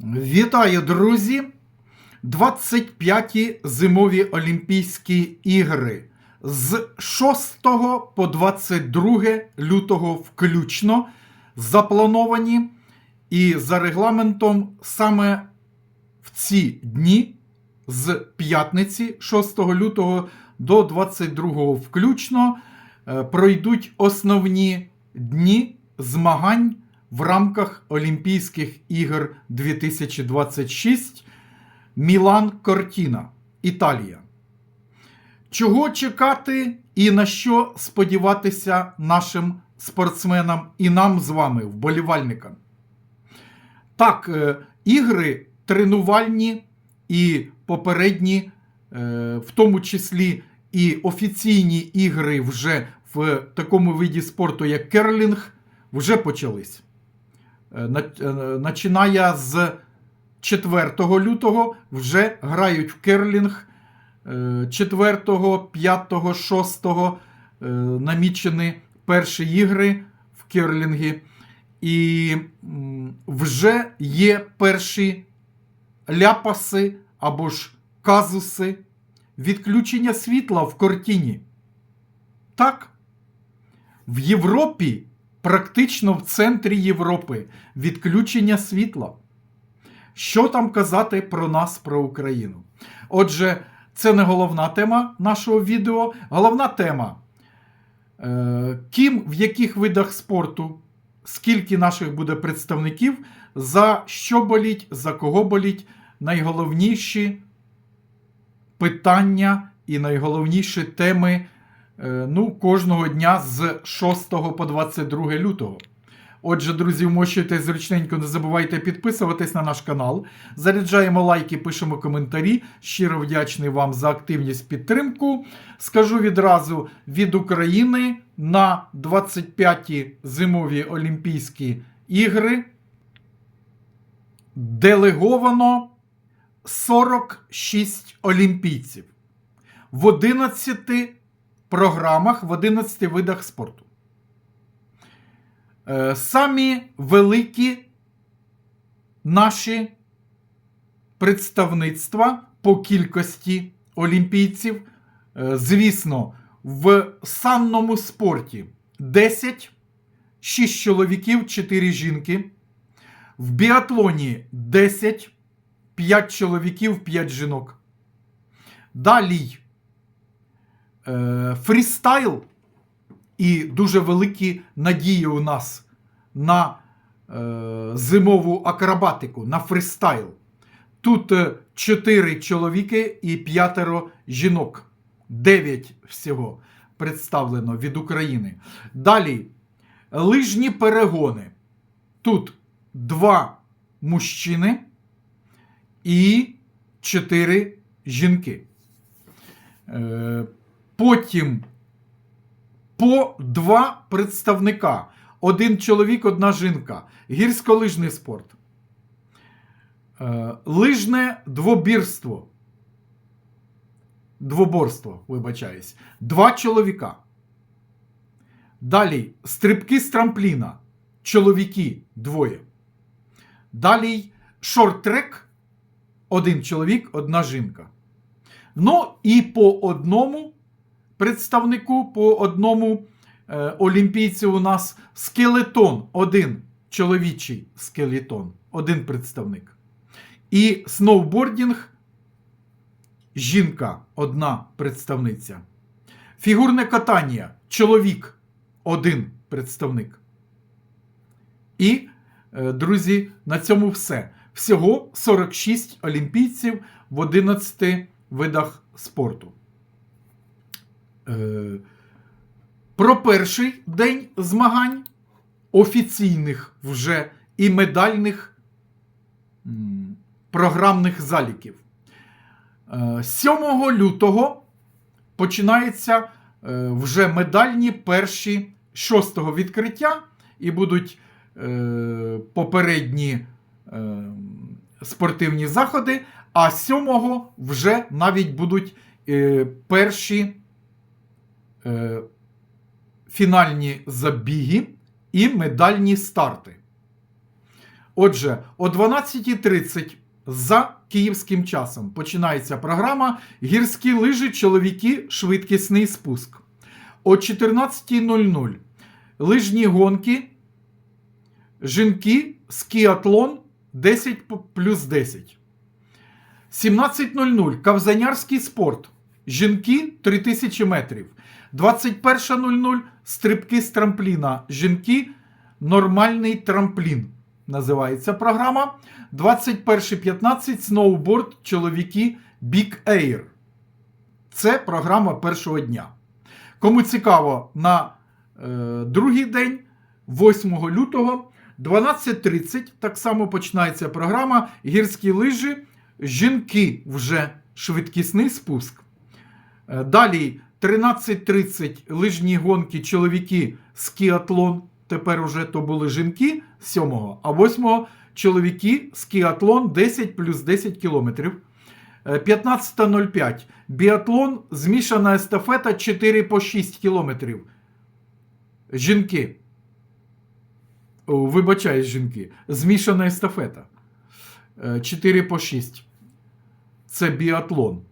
Вітаю, друзі! 25-ті зимові Олімпійські ігри з 6 по 22 лютого включно заплановані. І за регламентом саме в ці дні з п'ятниці 6 лютого до 22 включно е, пройдуть основні дні змагань в рамках Олімпійських ігор 2026 Мілан Кортіна, Італія. Чого чекати і на що сподіватися нашим спортсменам і нам з вами, вболівальникам? Так, е, ігри тренувальні і попередні, е, в тому числі і офіційні ігри вже в такому виді спорту, як керлінг, вже почались. Е, е, Починає з 4 лютого вже грають в керлінг. Е, 4, 5, 6 е, намічені перші ігри в керлінгі. І вже є перші ляпаси або ж казуси відключення світла в кортіні. Так, в Європі, практично в центрі Європи, відключення світла. Що там казати про нас, про Україну? Отже, це не головна тема нашого відео. Головна тема. Е, ким в яких видах спорту, скільки наших буде представників, за що боліть, за кого боліть, найголовніші питання і найголовніші теми ну, кожного дня з 6 по 22 лютого. Отже, друзі, вмощуйте зручненько, не забувайте підписуватись на наш канал. Заряджаємо лайки, пишемо коментарі. Щиро вдячний вам за активність підтримку. Скажу відразу від України на 25-ті зимові Олімпійські ігри делеговано 46 олімпійців в 11 програмах, в 11 видах спорту. Е, Самі великі наші представництва по кількості олімпійців, е, звісно, в санному спорті 10, 6 чоловіків, 4 жінки. В біатлоні 10, 5 чоловіків, 5 жінок. Далі фрістайл і дуже великі надії у нас на е, зимову акробатику, на фристайл. Тут 4 чоловіки і 5 жінок. 9 всього представлено від України. Далі лижні перегони. Тут 2 мужчини і 4 жінки. Потім по два представника. Один чоловік, одна жінка. Гірськолижний спорт. Е, Лижне двобірство. Двоборство, вибачаюсь. Два чоловіка. Далі стрибки з трампліна. Чоловіки двоє. Далі шорт-трек. Один чоловік, одна жінка. Ну і по одному представнику, по одному е, олімпійцю у нас скелетон. Один чоловічий скелетон, один представник. І сноубордінг жінка, одна представниця. Фігурне катання чоловік, один представник. І, е, друзі, на цьому все. Всього 46 олімпійців в 11 видах спорту. Е, Про перший день змагань офіційних вже і медальних програмних заліків. Е, 7 лютого починаються е, вже медальні перші 6 відкриття і будуть е, попередні е, спортивні заходи, а 7 вже навіть будуть е, перші е, фінальні забіги і медальні старти. Отже, о 12.30 за київським часом починається програма Гірські лижі, чоловіки, швидкісний спуск. О 14.00 лижні гонки, жінки, скіатлон 10 плюс 10. 17.00 Кавзанярський спорт. Жінки 3000 метрів. 21.00 стрибки з трампліна. Жінки нормальний трамплін. Називається програма. 21.15 сноуборд чоловіки Big Air. Це програма першого дня. Кому цікаво, на е, другий день, 8 лютого, 12.30, так само починається програма Гірські лижі. Жінки вже швидкісний спуск. Е, Далі 13.30 лижні гонки, чоловіки скіатлон. Тепер уже то були жінки 7, а 8 чоловіки скіатлон 10 плюс 10 кілометрів. Е, 15.05 біатлон, змішана естафета 4 по 6 кілометрів. Жінки. О, вибачаюсь, жінки. Змішана естафета. Е, 4 по 6. Це біатлон.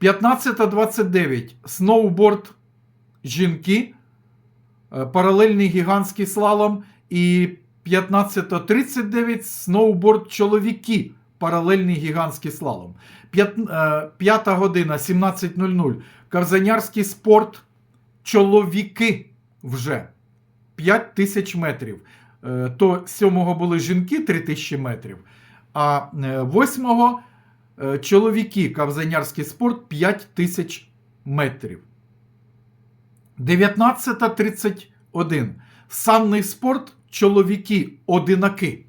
15.29 сноуборд жінки, е, паралельний гігантський слалом. І 15.39 сноуборд чоловіки, паралельний гігантський слалом. П'ят- е, П'ята година 17.00 Кавзанярський спорт чоловіки вже 5 тисяч метрів. Е, То 7-го були жінки 3 тисячі метрів, а 8 Е, Чоловіки, Кавзанярський спорт 5 тисяч метрів. 19.31. Санний спорт. Чоловіки одинаки.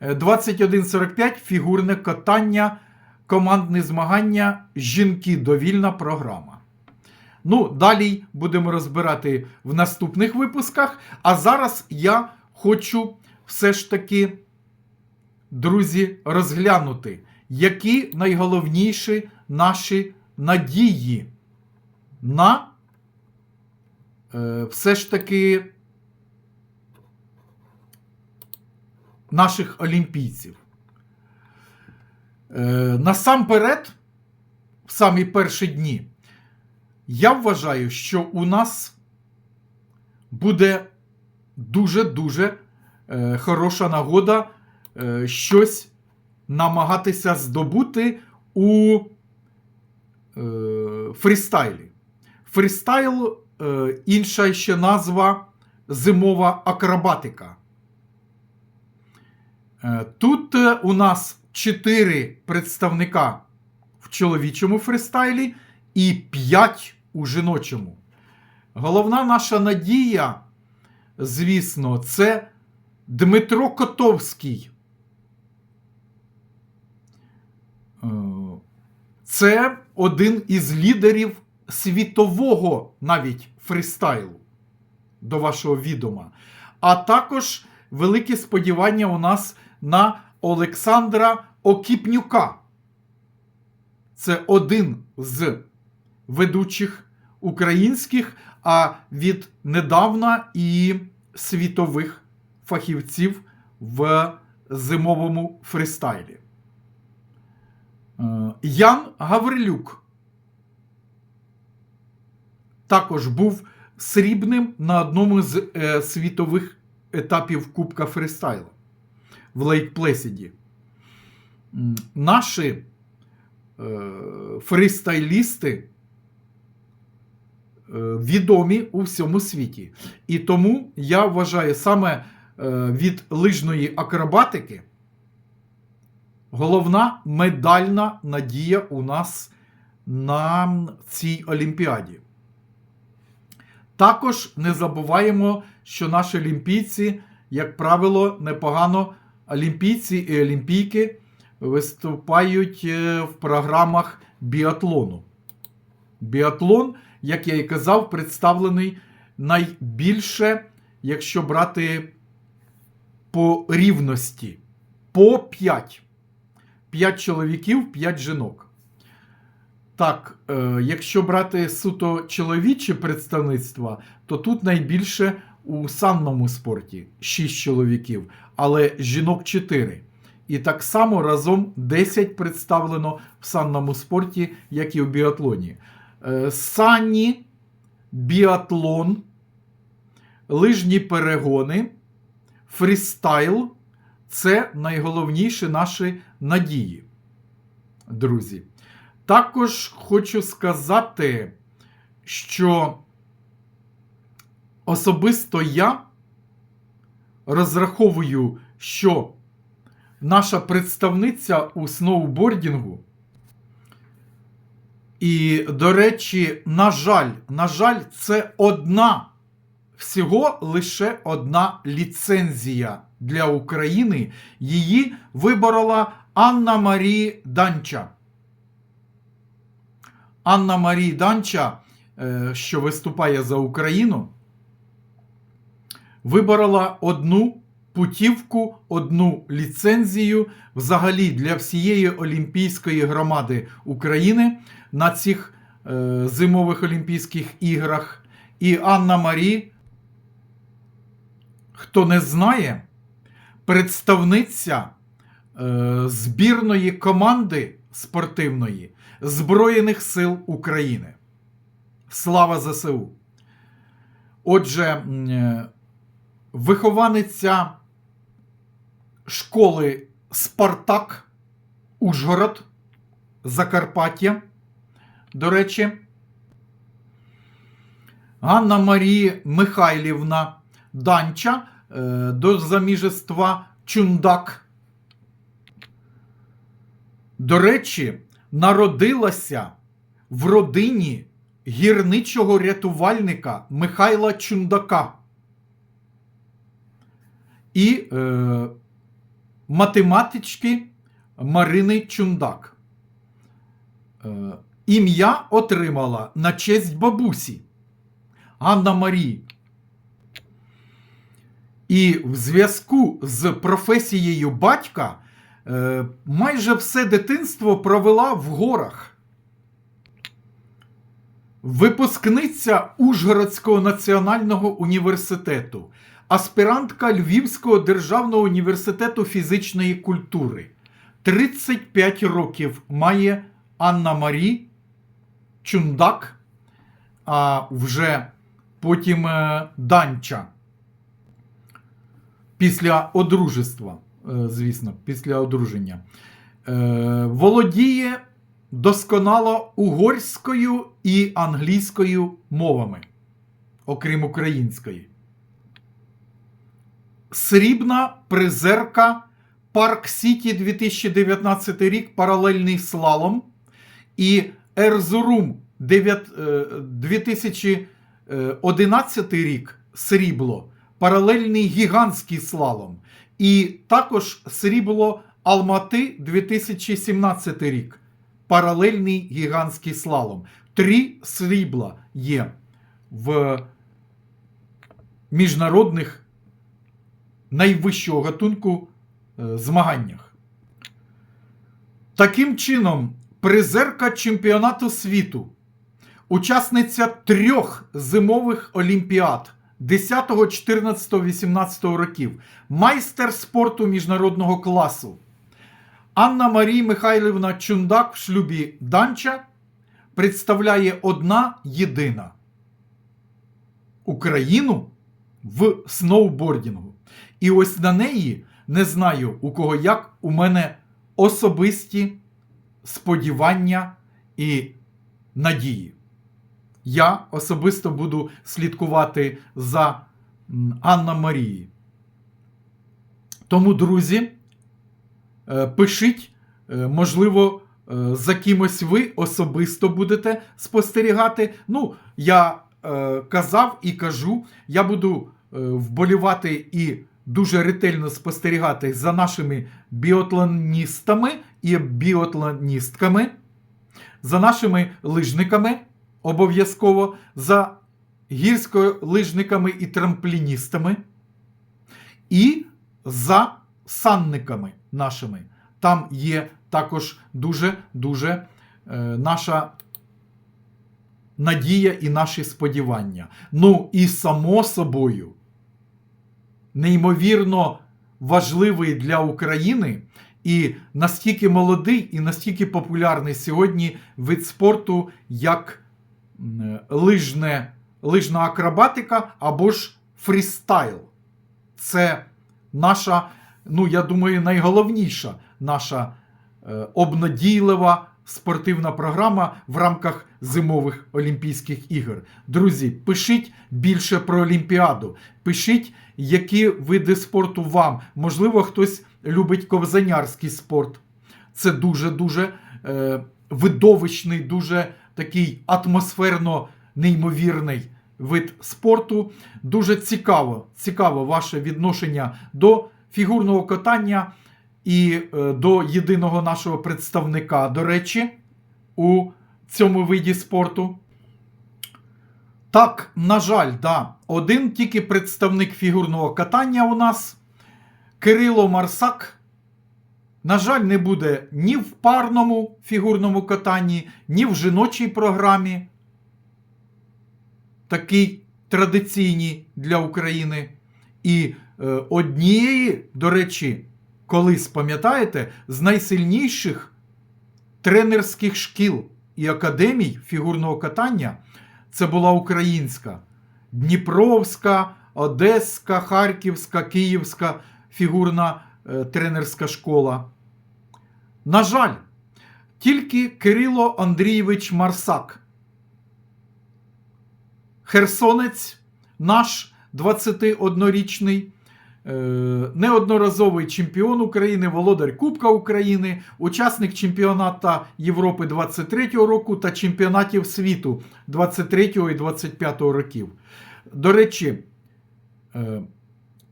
Е, 21.45. Фігурне катання. Командне змагання. Жінки. Довільна програма. Ну, далі будемо розбирати в наступних випусках. А зараз я хочу все ж таки друзі, розглянути, які найголовніші наші надії на е, все ж таки наших олімпійців. Е, насамперед, в самі перші дні, я вважаю, що у нас буде дуже-дуже е, хороша нагода щось намагатися здобути у е, фрістайлі. Фрістайл е, інша ще назва зимова акробатика. Е, Тут е, у нас чотири представника в чоловічому фристайлі і п'ять у жіночому. Головна наша надія, звісно, це Дмитро Котовський. Е, Це один із лідерів світового навіть фристайлу до вашого відома. А також великі сподівання у нас на Олександра Окіпнюка. Це один з ведучих українських, а від недавна і світових фахівців в зимовому фристайлі. Е, Ян Гаврилюк також був срібним на одному з е, світових етапів Кубка фристайлу в Лейк Плесіді. Наші е, фристайлісти е, відомі у всьому світі. І тому я вважаю саме е, від лижної акробатики головна медальна надія у нас на цій Олімпіаді. Також не забуваємо, що наші олімпійці, як правило, непогано олімпійці і олімпійки виступають е, в програмах біатлону. Біатлон, як я і казав, представлений найбільше, якщо брати по рівності, по 5. 5 чоловіків, 5 жінок. Так, е, якщо брати суто чоловіче представництво, то тут найбільше у санному спорті 6 чоловіків, але жінок 4. І так само разом 10 представлено в санному спорті, як і в біатлоні. Е, Санні, біатлон, лижні перегони, фрістайл це найголовніші наші надії, друзі. Також хочу сказати, що особисто я розраховую, що наша представниця у сноубордінгу. І, до речі, на жаль, на жаль, це одна, всього лише одна ліцензія для України. Її виборола Анна Марі Данча. Анна Марі Данча, е, що виступає за Україну, виборола одну путівку, одну ліцензію взагалі для всієї Олімпійської громади України на цих е, зимових Олімпійських іграх. І Анна Марі, хто не знає, представниця е, збірної команди спортивної Збройних сил України. Слава ЗСУ! Отже, е, вихованиця школи Спартак Ужгород, Закарпаття. До речі, Ганна Марія Михайлівна Данча е, до заміжества Чундак. До речі, народилася в родині гірничого рятувальника Михайла Чундака і е, математички Марини Чундак. Е, ім'я отримала на честь бабусі Анна Марії. І в зв'язку з професією батька е, майже все дитинство провела в горах. Випускниця Ужгородського національного університету, аспірантка Львівського державного університету фізичної культури. 35 років має Анна Марі Чундак, а вже потім е, Данча. Після одружества, е, звісно, після одруження. Е, Володіє досконало угорською і англійською мовами, окрім української. Срібна призерка Парк Сіті 2019 рік паралельний слалом і Ерзурум 9, е, 2011 рік срібло паралельний гігантський слалом. І також срібло Алмати 2017 рік. Паралельний гігантський слалом. Три срібла є в міжнародних найвищого гатунку е, змаганнях. Таким чином, призерка чемпіонату світу, учасниця трьох зимових олімпіад 10, 14, 18 років, майстер спорту міжнародного класу. Анна Марія Михайлівна Чундак в шлюбі Данча представляє одна єдина Україну в сноубордінгу. І ось на неї не знаю у кого як, у мене особисті сподівання і надії. Я особисто буду слідкувати за Анна Марії. Тому, друзі, е, пишіть, е, можливо, е, за кимось ви особисто будете спостерігати. Ну, я казав і кажу, я буду вболівати і дуже ретельно спостерігати за нашими біотлоністами і біотлоністками, за нашими лижниками обов'язково, за гірськолижниками і трампліністами, і за санниками нашими. Там є також дуже-дуже е, наша надія і наші сподівання. Ну і само собою, неймовірно важливий для України і настільки молодий і настільки популярний сьогодні вид спорту, як лижне, лижна акробатика або ж фрістайл. Це наша, ну я думаю, найголовніша наша е, обнадійлива спортивна програма в рамках зимових Олімпійських ігор. Друзі, пишіть більше про Олімпіаду. Пишіть, які види спорту вам. Можливо, хтось любить ковзанярський спорт. Це дуже-дуже е, видовищний, дуже такий атмосферно неймовірний вид спорту. Дуже цікаво, цікаво ваше відношення до фігурного катання і е, до єдиного нашого представника, до речі, у цьому виді спорту. Так, на жаль, да, один тільки представник фігурного катання у нас Кирило Марсак. На жаль, не буде ні в парному фігурному катанні, ні в жіночій програмі, такий традиційній для України. І е, однієї, до речі, колись пам'ятаєте, з найсильніших тренерських шкіл і академій фігурного катання це була українська, Дніпровська, Одеська, Харківська, Київська фігурна тренерська школа. На жаль, тільки Кирило Андрійович Марсак, херсонець, наш 21-річний, е, неодноразовий чемпіон України, володар Кубка України, учасник чемпіоната Європи 23-го року та чемпіонатів світу 23-го і 25-го років. До речі, е,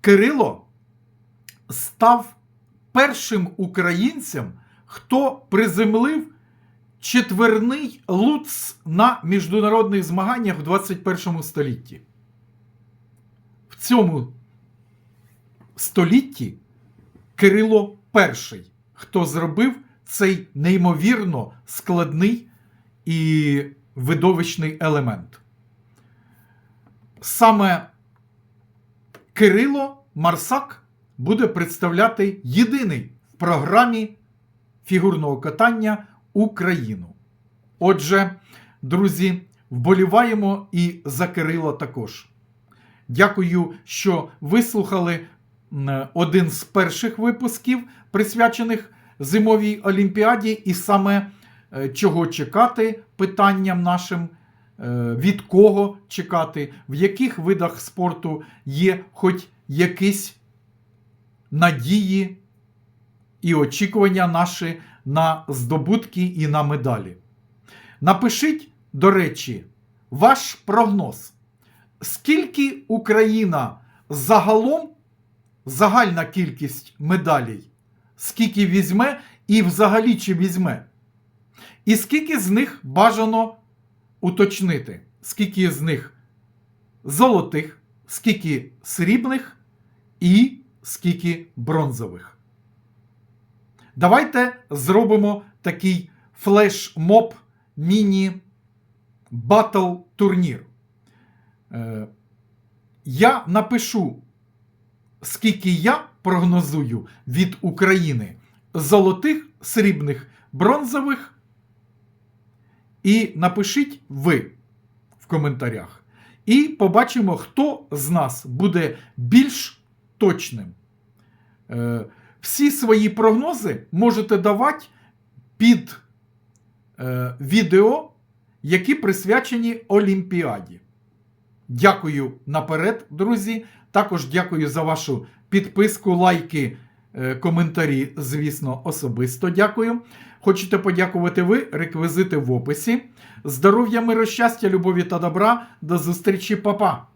Кирило став першим українцем, хто приземлив четверний луц на міжнародних змаганнях в 21 столітті. В цьому столітті Кирило перший, хто зробив цей неймовірно складний і видовищний елемент. Саме Кирило Марсак буде представляти єдиний в програмі фігурного катання Україну. Отже, друзі, вболіваємо і за Кирила також. Дякую, що вислухали один з перших випусків, присвячених зимовій олімпіаді, і саме е, чого чекати питанням нашим, е, від кого чекати, в яких видах спорту є хоч якісь надії і очікування наші на здобутки і на медалі. Напишіть, до речі, ваш прогноз. Скільки Україна загалом, загальна кількість медалей, скільки візьме і взагалі чи візьме? І скільки з них бажано уточнити? Скільки з них золотих, скільки срібних і скільки бронзових? Давайте зробимо такий флеш-моб міні-батл турнір. Е, Я напишу, скільки я прогнозую від України золотих, срібних, бронзових. І напишіть ви в коментарях. І побачимо, хто з нас буде більш точним. Е, Всі свої прогнози можете давати під е, відео, які присвячені Олімпіаді. Дякую наперед, друзі. Також дякую за вашу підписку, лайки, е, коментарі, звісно, особисто дякую. Хочете подякувати ви, реквізити в описі. Здоров'я, миру, щастя, любові та добра. До зустрічі, папа!